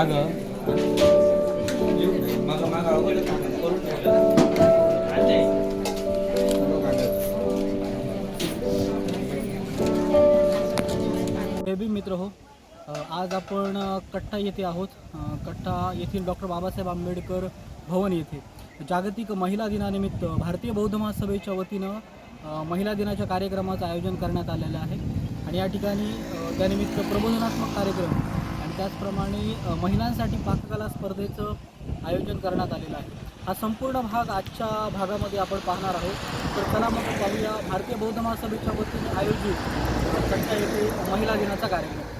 का ग बेबी मित्र हो आज आपण कट्टा येथे आहोत. कट्टा येथील डॉक्टर बाबासाहेब आंबेडकर भवन येथे. जागतिक महिला दिनानिमित्त भारतीय बौद्ध महासभेच्या वतीनं महिला दिनाच्या कार्यक्रमाचं आयोजन करण्यात आलेलं आहे. आणि या ठिकाणी त्यानिमित्त प्रबोधनात्मक कार्यक्रम त्याचप्रमाणे महिलांसाठी पाककला स्पर्धेचं आयोजन करण्यात आलेलं आहे. हा संपूर्ण भाग आजच्या भागामध्ये आपण पाहणार आहोत. तर चला मग पाहूया भारतीय बौद्ध महासभेच्या वतीने आयोजित अ, येथे महिला दिनाचा कार्यक्रम.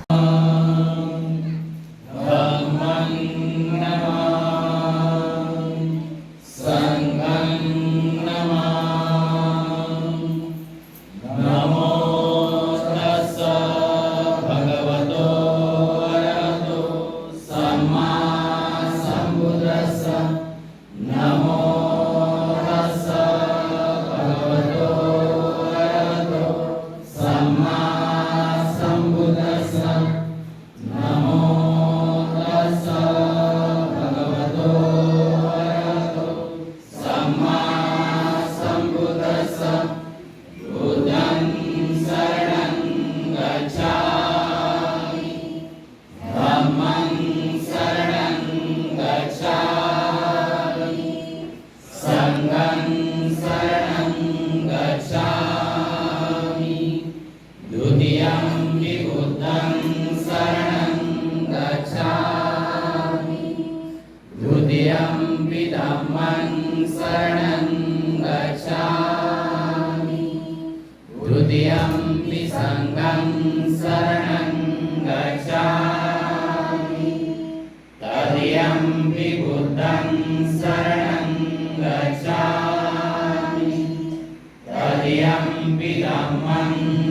ปิดัมมัง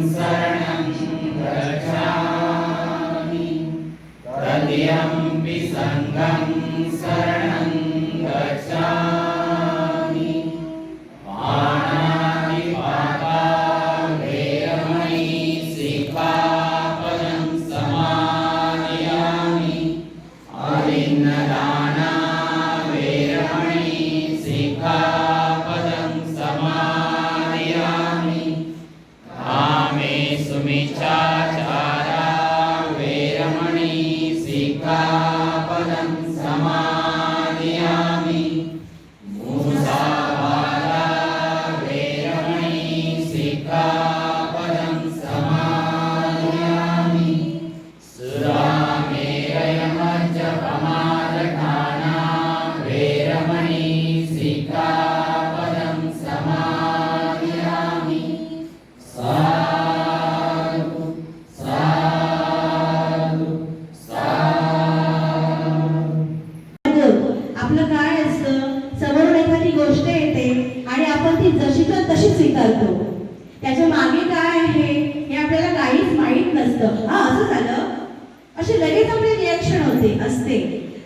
आपलं काय असतं? समोरून एखादी गोष्ट येते आणि आपण ती जशीच्या तशी स्वीकारतो. त्याच्यामागे काय आहे हे आपल्याला काहीच माहीत नसतं. हा असं झालं? असे लगेच आपले रिॲक्शन होते असते.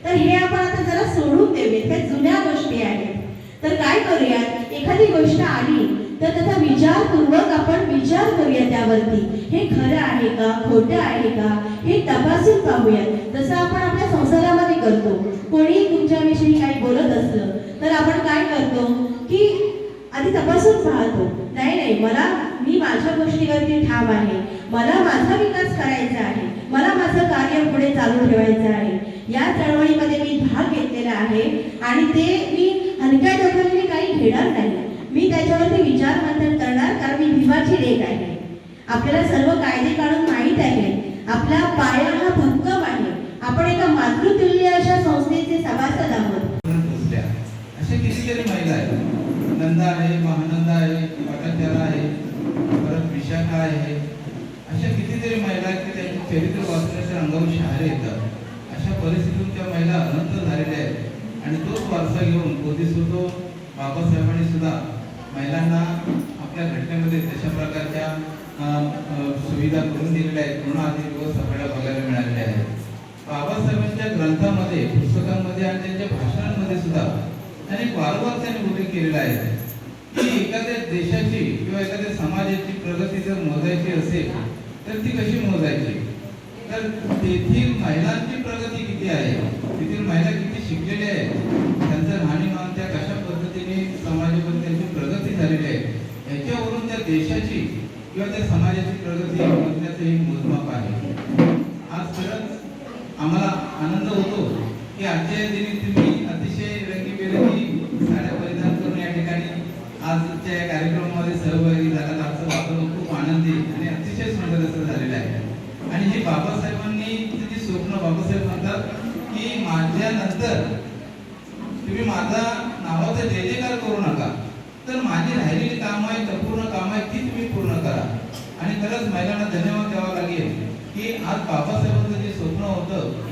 तर हे आपण आता जरा सोडून देऊयात. त्या जुन्या गोष्टी आहेत. तर काय करूयात? एखादी गोष्ट आली तर त्याचा विचारपूर्वक आपण विचार करूया त्यावरती. हे खरं आहे का? खोटं आहे का? हे तपासून पाहूयात. जसं आपण आपल्या संसारामध्ये करतो. कोणी तुमच्याविषयी काही बोलत असलं तर आपण काय करतो की आधी तपासून पाहतो. नाही नाही मला मी माझ्या गोष्टीवरती ठाम आहे. मला माझा विकास करायचा आहे. मला माझं कार्य पुढे चालू ठेवायचं आहे. या चळवळीमध्ये मी भाग घेतलेला आहे आणि ते मी हलक्या डोक्याने काही घेणार नाही. मी त्याच्यावरती विचार मंथन करणार कारण मी भीमाची लेख आहे. आपल्याला सर्व कायदे काढून माहीत आहे. आपला पाया हा भक्कम आहे. आपण एका मातृतुल्य अशा संस्थेचे सभासद आहोत अशा कितीतरी महिला आहेत. नंदा आहे महानंदा आहे पटाचारा आहे परत विशाखा आहे. अशा कितीतरी महिला आहेत की त्यांचे चरित्र वाचण्याच्या अंगावर शहारे येतात. अशा परिस्थितीतून त्या महिला अनंत झालेल्या आहेत. आणि तोच वारसा घेऊन बोधिसत्व बाबासाहेबांनी सुद्धा महिलांना आपल्या घटनेमध्ये तशा प्रकारच्या सुविधा करून दिलेल्या आहेत. पूर्ण आधी दिवस आपल्याला बघायला मिळालेले आहेत. बाबासाहेबांच्या ग्रंथामध्ये पुस्तकांमध्ये आणि त्यांच्या भाषणांमध्ये सुद्धा अनेक वारंवार त्यांनी उल्लेख केलेला आहे. की एखाद्या देशाची किंवा एखाद्या समाजाची प्रगती जर मोजायची असेल तर ती कशी मोजायची? तर तेथील महिलांची प्रगती किती आहे? तेथील महिला किती शिकलेल्या आहेत? त्यांचं राहणीमान त्या कशा पद्धतीने समाजामध्ये त्यांची प्रगती झालेली आहे? याच्यावरून त्या देशाची किंवा त्या समाजाची प्रगती मोजण्याचं एक मोजमाप आहे आज खरंच आम्हाला आनंद होतो की आजच्या दिनी तुम्ही अतिशय रंगीबेरंगी साड्या परिधान करून या ठिकाणी आजच्या या कार्यक्रमामध्ये सहभागी झाला आजचं वातावरण खूप आनंदी आणि अतिशय सुंदर असं झालेलं आहे. आणि हे बाबासाहेबांनी जी स्वप्न बाबासाहेब म्हणतात की माझ्यानंतर तुम्ही माझा नावाचा जय जयकार करू नका. तर माझी राहिलेली कामं आहेत अपूर्ण कामं आहेत ती तुम्ही पूर्ण करा. आणि खरंच महिलांना धन्यवाद द्यावा लागेल की आज बाबासाहेबांचं जे स्वप्न होतं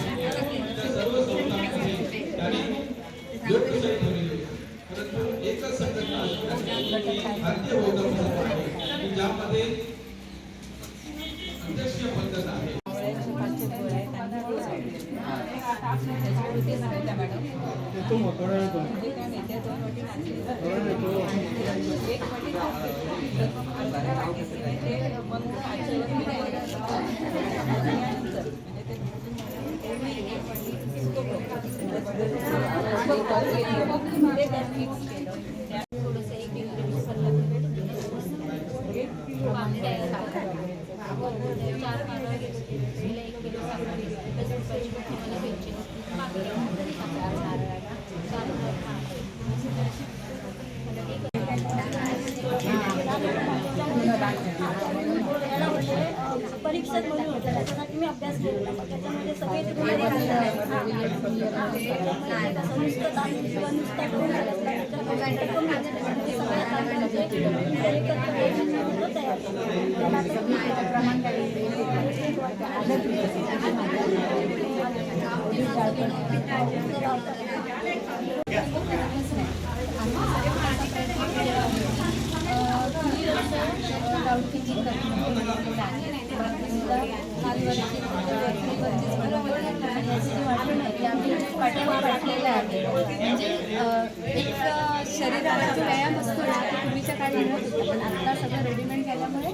संघटना असते भारतीय बौद्ध संघटना आहे की ज्यामध्ये अध्यक्षीय पद्धत आहे परीक्षेत म्हणून होतं त्याच्यासाठी मी अभ्यास केला मग त्याच्यामध्ये सगळे ते गुन्हे दाखल नाही तसं नुसतं दाखल किंवा नुसतं करून झालं नाही. त्याच्यामध्ये काही कमी आहे. त्याच्यामध्ये सगळ्यात आधी म्हणजे एकत्र एक होतं तयार केलं. त्याला ते क्रमांक म्हणजे अ, एक अ, शरीराला जो व्यायाम असतो ना तो पूर्वीच्या काळी मिळत होता पण आता सगळं रेडीमेड झाल्यामुळे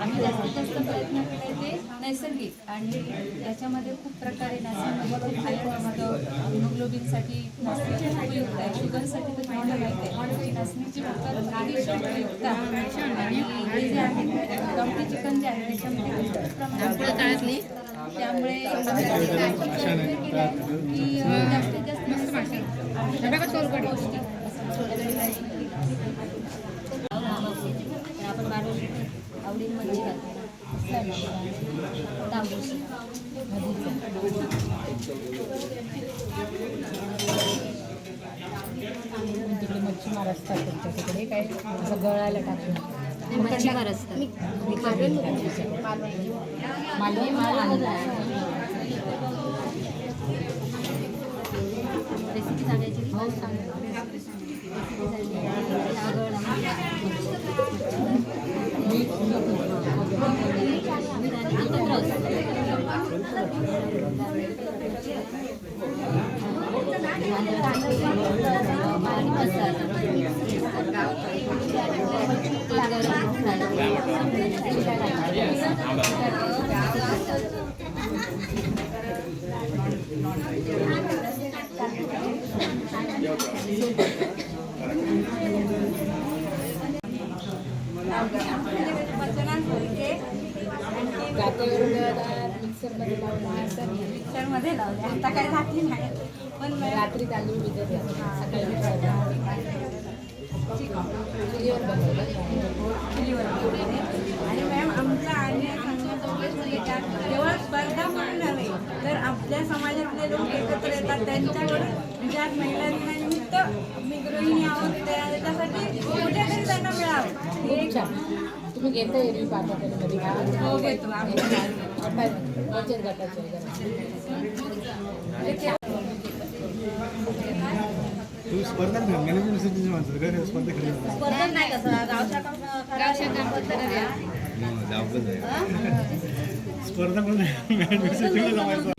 आम्ही जास्तीत जास्त प्रयत्न केले ते नैसर्गिक. आणि याच्यामध्ये खूप प्रकारे आयर्न असतं हिमोग्लोबिनसाठी नाचणीची उपयुक्त आहे. शुगरसाठी तर तुम्हाला माहिती आहे. की नाचणीची अतिशय उपयुक्त आणि हे जे आहे गावठी चिकन जे आहे त्याच्यामध्ये खूप प्रमाणात त्यामुळे की जास्तीत जास्त पौष्टिक असं आपण मारून आवडीन मच्छी घालतो तांबूस तिकडे मच्छीमार असतात त्यांच्याकडे काय असं गळायला टाकून मच्छीमार असतात मालवण माल आणला रेसिपी सांगायची? हो मिक्सरमध्ये लावून मिक्सरमध्ये लावले आता काय घातली नाही पण रात्री तांदूळ भिजत सकाळी चुलीवर बनवलं चुलीवर आणि मॅम आमचा आणि केवळ स्पर्धा म्हणून नव्हे तर आपल्या समाजातले लोक एकत्र येतात. त्यांच्याकडून म्हणजे आज महिला दिनानिमित्त मी गृहिणी आहोत त्याच्यासाठी कुठेतरी त्यांना मिळावं. हे तुम्ही घेता कधी हो घेतो. गटाचे तुम्ही स्पर्धा मॅनेजमेंट स्पर्धा स्पर्धा नाही कसं गाव शाखा स्पर्धा पण मॅनेजमेंट सिटीला जमायचं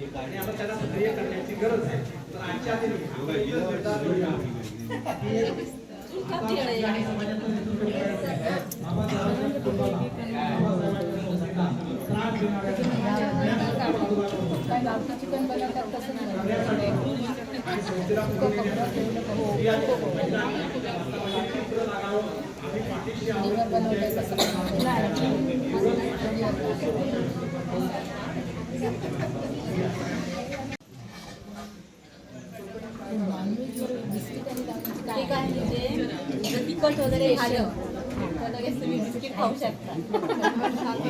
काय गावठी चिकन बनवतात तसं नाही ते तिखट वगैरे खाल्लं तर लगेच तुम्ही बिस्किट खाऊ शकता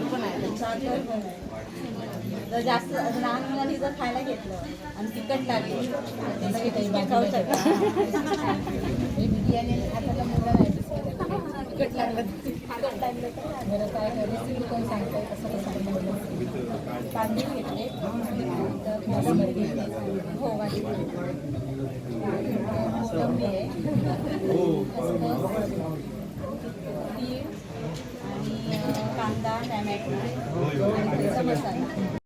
पण आहे जर जास्त लहान मुलांनी जर खायला घेतलं आणि तिखट लागली तर लगेच बिस्किट खाऊ शकता हे बिर्याणी आता मुलं नाही बिस्किट तिखट लागलं तिखट लागलं तर बरं काय रेसिपी कोण सांगतंय कसं कसं सांगतं तांदूळ घेतले. हो वाटी मोसंबी आहे.